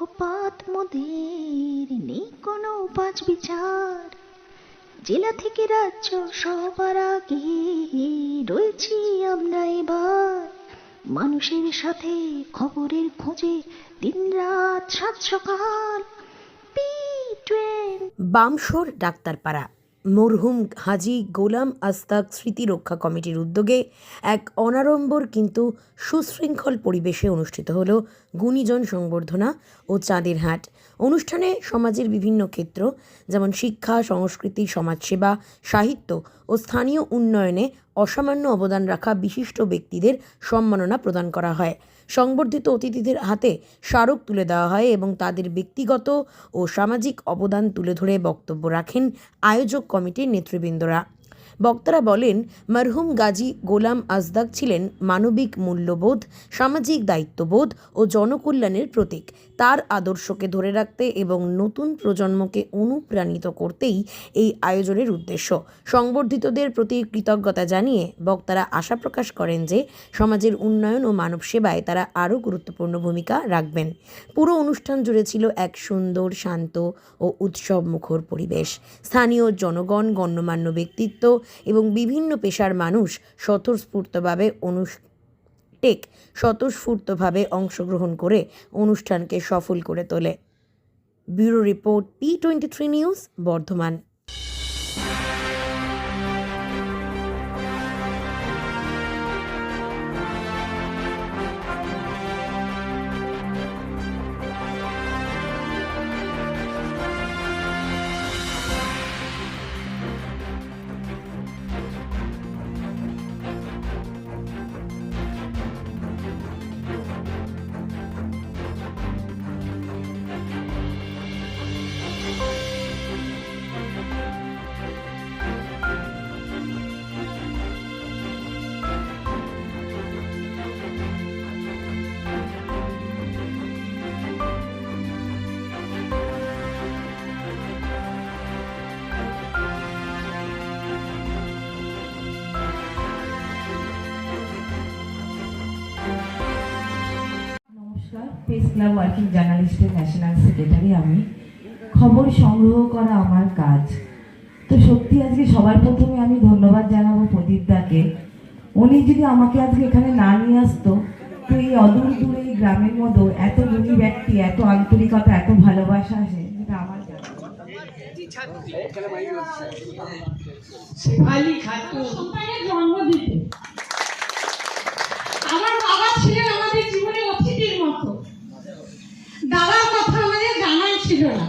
পক্ষপাত মোদের নেই কোনো পাঁচ বিচার। জেলা থেকে রাজ্য সবার আগে রয়েছি আমরা এবার। মানুষের সাথে খবরের খোঁজে দিন রাত সাত সকাল। বামশোর ডাক্তারপাড়া। মরহুম হাজি গোলাম আস্তাক স্মৃতি রক্ষা কমিটির উদ্যোগে এক অনাড়ম্বর কিন্তু সুশৃঙ্খল পরিবেশে অনুষ্ঠিত হল গুণীজন সংবর্ধনা ও চাঁদের হাট। অনুষ্ঠানে সমাজের বিভিন্ন ক্ষেত্র, যেমন শিক্ষা, সংস্কৃতি, সমাজসেবা, সাহিত্য ও স্থানীয় উন্নয়নে অসামান্য অবদান রাখা বিশিষ্ট ব্যক্তিদের সম্মাননা প্রদান করা হয়। সংবর্ধিত অতিথিদের হাতে স্মারক তুলে দেওয়া হয় এবং তাদের ব্যক্তিগত ও সামাজিক অবদান তুলে ধরে বক্তব্য রাখেন আয়োজক কমিটির নেতৃবৃন্দরা। বক্তারা বলেন, মরহুম গাজী গোলাম আজদাক ছিলেন মানবিক মূল্যবোধ, সামাজিক দায়িত্ববোধ ও জনকল্যাণের প্রতীক। তার আদর্শকে ধরে রাখতে এবং নতুন প্রজন্মকে অনুপ্রাণিত করতেই এই আয়োজনের উদ্দেশ্য। সংবর্ধিতদের প্রতি কৃতজ্ঞতা জানিয়ে বক্তারা আশা প্রকাশ করেন যে, সমাজের উন্নয়ন ও মানব সেবায় তারা আরও গুরুত্বপূর্ণ ভূমিকা রাখবেন। পুরো অনুষ্ঠান জুড়ে ছিল এক সুন্দর, শান্ত ও উৎসব মুখর পরিবেশ। স্থানীয় জনগণ, গণ্যমান্য ব্যক্তিত্ব এবং বিভিন্ন পেশার মানুষ স্বতঃস্ফূর্তভাবে অনুষ টেক স্বতঃস্ফূর্তভাবে অংশগ্রহণ করে অনুষ্ঠানকে সফল করে তোলে। Bureau report P twenty three news Bardhaman. Press club working জার্নালিস্টের national secretary আমি। খবর সংগ্রহ করা আমার কাজ। তো সত্যি আজকে সবার প্রথমে আমি ধন্যবাদ জানাব প্রদীপ দাকে। উনি যদি আমাকে আজকে এখানে না নিয়ে আসতো তো এই অদূর দূরে এই গ্রামের মতো এত গুণী ব্যক্তি এত আন্তরিকতা এত ভালোবাসা আসে যেটা আমার জানা। শেফালি খাতুন জন্ম দিতে আমার বাবা ছিলেন আমাদের জীবনে অতিথির মতো দাদার কথা আমাদের জানাই ছিল না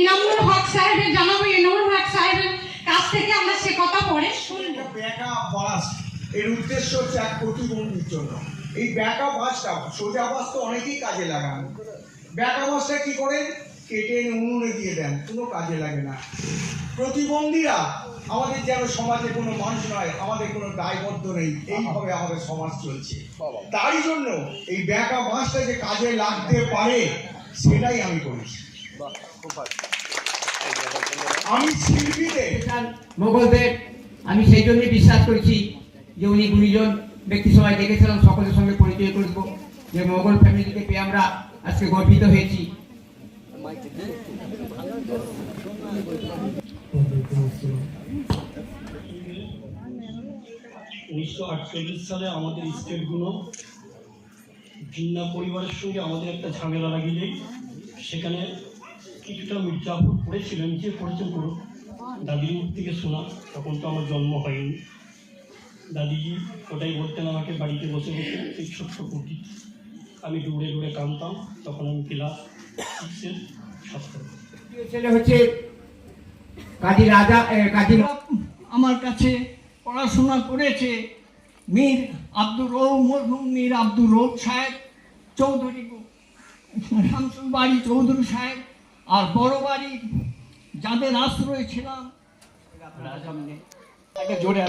ইনামুল হক সাহেবের জানাব ইনামুল হক সাহেবের কাছ থেকে আমরা সে কথা পরে শুনব। ব্যাকা বাসের উদ্দেশ্য হচ্ছে এক প্রতিবন্ধীর জন্য। এই ব্যাকা বাসটা সোজা বাস তো অনেকেই কাজে লাগান। ব্যাকা বাসটা কি করেন কেটে এনে উনুনে দিয়ে দেন কোনো কাজে লাগে না। প্রতিবন্ধীরা আমাদের যেন সমাজে কোনো মানুষ নয় আমাদের কোনো দায়বদ্ধ নেই এইভাবে আমাদের সমাজ চলছে। তারই জন্য এই ব্যাকা বাসটা যে কাজে লাগতে পারে সেটাই আমি করেছি। আমি শিল্পীদের মোগলদের আমি সেই জন্যই বিশ্বাস করছি যে উনি গুণীজন ব্যক্তি সবাই দেখেছিলাম সকলের সঙ্গে পরিচয় করব যে মোগল ফ্যামিলিকে পেয়ে আমরা আজকে গর্বিত হয়েছি। উনিশশো আটচল্লিশ সালে আমাদের স্টেটগুলো জিন্না পরিবারের সঙ্গে আমাদের একটা ঝামেলা লাগিয়ে সেখানে কিছুটা মির্জাপুর পড়েছিলেন যে পড়েছেন করুন দাদির মুখ থেকে শোনা তখন তো আমার জন্ম হয়নি। দাদিজি ওটাই বলতেন আমাকে বাড়িতে বসে বসে এই ছোট্ট কুটি আমি দৌড়ে দৌড়ে কাঁদতাম তখন আমি ক্লাস সিক্সের ছাত্র ছেলে হচ্ছে কাজী রাজা কাজী আমার কাছে পড়াশোনা করেছে মীর আব্দুর রৌফ মরহুম মীর আব্দুর রৌফ সাহেব চৌধুরী শামসুল বাড়ি চৌধুরী সাহেব। আর বড় বাড়ি যাদের আশ্রয় ছিলাম জোরে